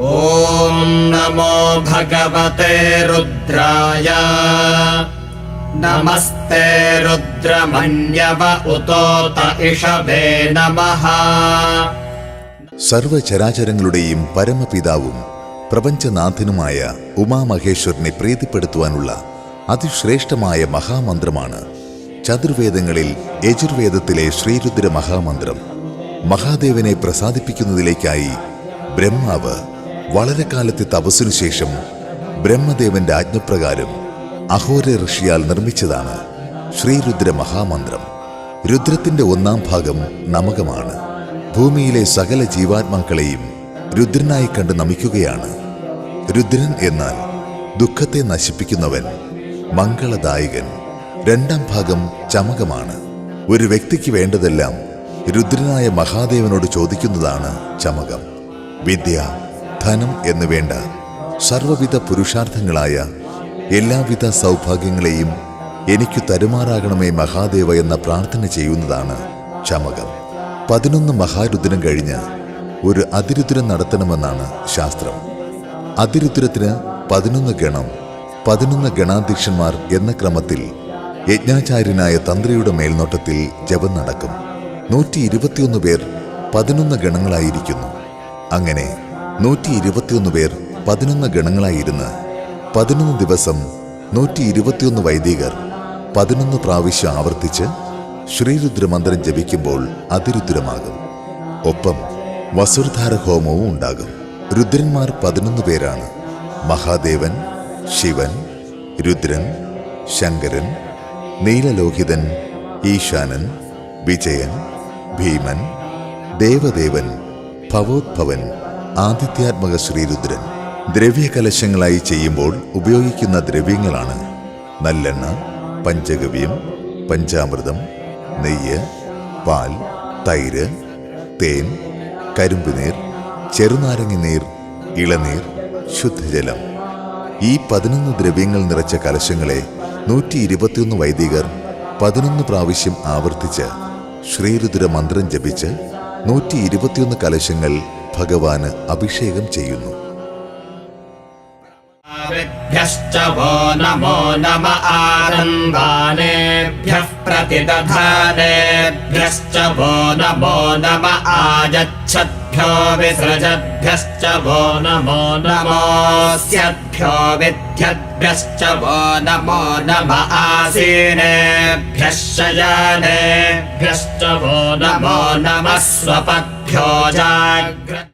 ॐ नमो भगवते रुद्राय नमस्ते रुद्रमन्यव उतोत इषभे नमः സർവചരാചരങ്ങളുടെയും പരമപിതാവും പ്രപഞ്ചനാഥനുമായ ഉമാമഹേശ്വരനെ പ്രീതിപ്പെടുത്തുവാനുള്ള അതിശ്രേഷ്ഠമായ മഹാമന്ത്രമാണ് ചതുർവേദങ്ങളിൽ യജുർവേദത്തിലെ ശ്രീരുദ്ര മഹാമന്ത്രം മഹാദേവനെ പ്രസാദിപ്പിക്കുന്നതിലേക്കായി ബ്രഹ്മാവ് വളരെ കാലത്തെ തപസ്സിനു ശേഷം ബ്രഹ്മദേവന്റെ ആജ്ഞപ്രകാരം അഹോര ഋഷിയാൽ നിർമ്മിച്ചതാണ് ശ്രീരുദ്ര മഹാമന്ത്രം. രുദ്രത്തിന്റെ ഒന്നാം ഭാഗം നമകമാണ്. ഭൂമിയിലെ സകല ജീവാത്മാക്കളെയും രുദ്രനായി കണ്ട് നമിക്കുകയാണ്. രുദ്രൻ എന്നാൽ ദുഃഖത്തെ നശിപ്പിക്കുന്നവൻ മംഗളദായകൻ. രണ്ടാം ഭാഗം ചമകമാണ്. ഒരു വ്യക്തിക്ക് വേണ്ടതെല്ലാം രുദ്രനായ മഹാദേവനോട് ചോദിക്കുന്നതാണ് ചമകം. വിദ്യ ധനം എന്നു വേണ്ട സർവവിധ പുരുഷാർത്ഥങ്ങളായ എല്ലാവിധ സൗഭാഗ്യങ്ങളെയും എനിക്ക് തരുമാറാകണമേ മഹാദേവ എന്ന പ്രാർത്ഥന ചെയ്യുന്നതാണ് ചമകം. പതിനൊന്ന് മഹാരുദ്രം കഴിഞ്ഞ് ഒരു അതിരുദ്രം നടത്തണമെന്നാണ് ശാസ്ത്രം. അതിരുദ്രത്തിന് പതിനൊന്ന് ഗണം പതിനൊന്ന് ഗണാധ്യക്ഷന്മാർ എന്ന ക്രമത്തിൽ യജ്ഞാചാര്യനായ തന്ത്രിയുടെ മേൽനോട്ടത്തിൽ ജപം നടക്കും. നൂറ്റി ഇരുപത്തിയൊന്ന് പേർ പതിനൊന്ന് ഗണങ്ങളായിരിക്കുന്നു. അങ്ങനെ നൂറ്റി ഇരുപത്തിയൊന്ന് പേർ പതിനൊന്ന് ഗണങ്ങളായിരുന്ന് പതിനൊന്ന് ദിവസം നൂറ്റി ഇരുപത്തിയൊന്ന് വൈദികർ പതിനൊന്ന് പ്രാവശ്യം ആവർത്തിച്ച് ശ്രീരുദ്രമന്ത്രം ജപിക്കുമ്പോൾ അതിരുദ്രമാകും. ഒപ്പം വസുർധാര ഹോമവും ഉണ്ടാകും. രുദ്രന്മാർ പതിനൊന്ന് പേരാണ്. മഹാദേവൻ ശിവൻ രുദ്രൻ ശങ്കരൻ നീലലോഹിതൻ ഈശാനൻ വിജയൻ ഭീമൻ ദേവദേവൻ ഭവോദ്ഭവൻ ആദിത്യാത്മക ശ്രീരുദ്രൻ ദ്രവ്യകലശങ്ങളായി ചെയ്യുമ്പോൾ ഉപയോഗിക്കുന്ന ദ്രവ്യങ്ങളാണ് നല്ലെണ്ണ പഞ്ചഗവ്യം പഞ്ചാമൃതം നെയ്യ് പാൽ തൈര് തേൻ കരിമ്പുനീർ ചെറുനാരങ്ങ നീർ ഇളനീർ ശുദ്ധജലം. ഈ പതിനൊന്ന് ദ്രവ്യങ്ങൾ നിറച്ച കലശങ്ങളെ നൂറ്റി ഇരുപത്തിയൊന്ന് വൈദികർ പതിനൊന്ന് പ്രാവശ്യം ആവർത്തിച്ച് ശ്രീരുദ്ര മന്ത്രം ജപിച്ച് നൂറ്റി ഇരുപത്തിയൊന്ന് കലശങ്ങൾ ഭഗവാന് അഭിഷേകം ചെയ്യുന്നു ോ. സ്വപത് जाग्र